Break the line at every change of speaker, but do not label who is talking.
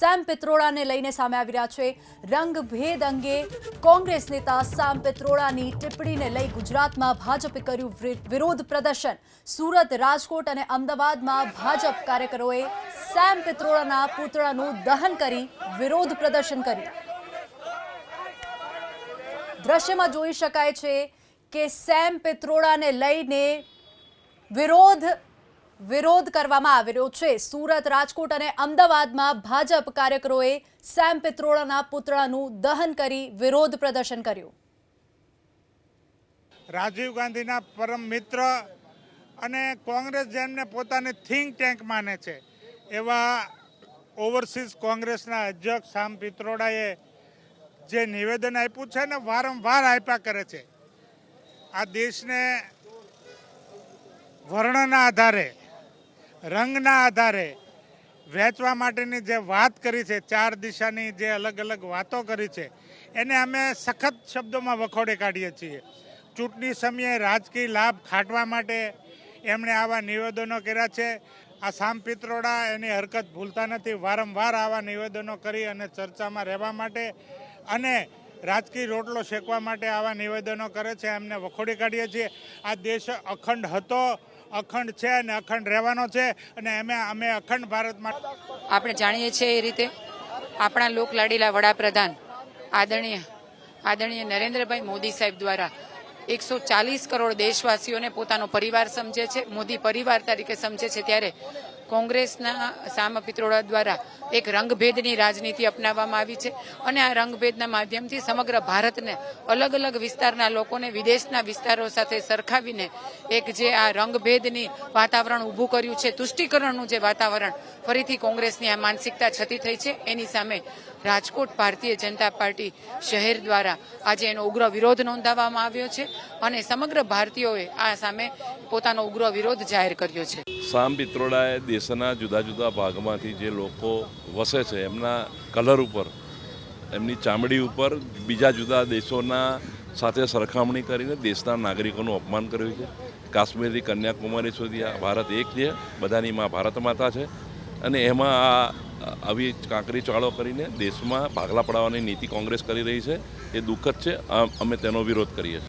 Same પિત્રોડાને લઈને સામે આવી રહ્યા છે. રંગભેદ અંગે કોંગ્રેસ નેતા સેમ પિત્રોડાની ટિપ્પણીને લઈ ગુજરાતમાં ભાજપે કર્યું વિરોધ પ્રદર્શન. સુરત રાજકોટ અને અમદાવાદમાં ભાજપ કાર્યકરોએ સેમ પિત્રોડાના પુતળાનું દહન કરી વિરોધ પ્રદર્શન કર્યું. દ્રશ્યમાં જોઈ શકાય છે કે સેમ પિત્રોડાને લઈને વિરોધ વિરોધ કરવામાં આવી રહ્યો છે. સુરત, રાજકોટ અને અમદાવાદમાં ભાજપ કાર્યકરોએ સેમ પિત્રોડાના પુતળાનું દહન કરી વિરોધ પ્રદર્શન કર્યું.
રાજીવ ગાંધીના પરમ મિત્ર અને કોંગ્રેસ જેમને પોતાની થિંક ટેન્ક માને છે, એવા ઓવરસીઝ કોંગ્રેસના અધ્યક્ષ શામ પિત્રોડાએ જે નિવેદન આપ્યું છે ને વારંવાર આપ્યા કરે છે, આ દેશને વર્ણના આધારે રંગના આધારે વહેંચવા માટેની જે વાત કરી છે, ચાર દિશાની જે અલગ અલગ વાતો કરી છે, એને અમે સખત શબ્દોમાં વખોડી કાઢીએ છીએ. ચૂંટણી સમયે રાજકીય લાભ ખાટવા માટે એમણે આવા નિવેદનો કર્યા છે. આ સામ પિત્રોડા એની હરકત ભૂલતા નથી. વારંવાર આવા નિવેદનો કરી અને ચર્ચામાં રહેવા માટે અને રાજકીય રોટલો શેકવા માટે આવા નિવેદનો કરે છે. એમને વખોડી કાઢીએ છીએ. આ દેશ અખંડ હતો. અખંડ છે અને અખંડ રહેવાનો છે અને અમે અમે અખંડ ભારતમાં
આપણે જાણીએ છીએ એ રીતે આપણા લોકલાડીલા વડાપ્રધાન આદરણીય આદરણીય નરેન્દ્રભાઈ મોદી સાહેબ દ્વારા એકસો ચાલીસ કરોડ દેશવાસીઓને પોતાનો પરિવાર સમજે છે, મોદી પરિવાર તરીકે સમજે છે ત્યારે કોંગ્રેસના સામ પિત્રોડા દ્વારા એક રંગભેદની રાજનીતિ અપનાવવામાં આવી છે અને આ રંગભેદના માધ્યમથી સમગ્ર ભારતને અલગ અલગ વિસ્તારના લોકોને વિદેશના વિસ્તારો સાથે સરખાવીને એક જે આ રંગભેદની વાતાવરણ ઊભું કર્યું છે, તુષ્ટિકરણનું જે વાતાવરણ ફરીથી કોંગ્રેસની આ માનસિકતા છતી થઈ છે, એની સામે રાજકોટ ભારતીય જનતા પાર્ટી શહેર દ્વારા આજે એનો ઉગ્ર વિરોધ નોંધાવવામાં આવ્યો છે અને સમગ્ર ભારતીયોએ આ સામે પોતાનો ઉગ્ર વિરોધ જાહેર કર્યો છે.
સામ પિત્રોડાએ દેશના જુદા જુદા ભાગમાંથી જે લોકો વસે છે, એમના કલર ઉપર, એમની ચામડી ઉપર બીજા જુદા દેશોના સાથે સરખામણી કરીને દેશના નાગરિકોનું અપમાન કર્યું છે. કાશ્મીરથી કન્યાકુમારી સુધી આ ભારત એક છે, બધાની માં ભારત માતા છે અને એમાં આ આવી કાંકરી ચાળો કરીને દેશમાં ભાગલા પડાવવાની નીતિ કોંગ્રેસ કરી રહી છે. એ દુઃખદ છે અમે તેનો વિરોધ કરીએ છીએ.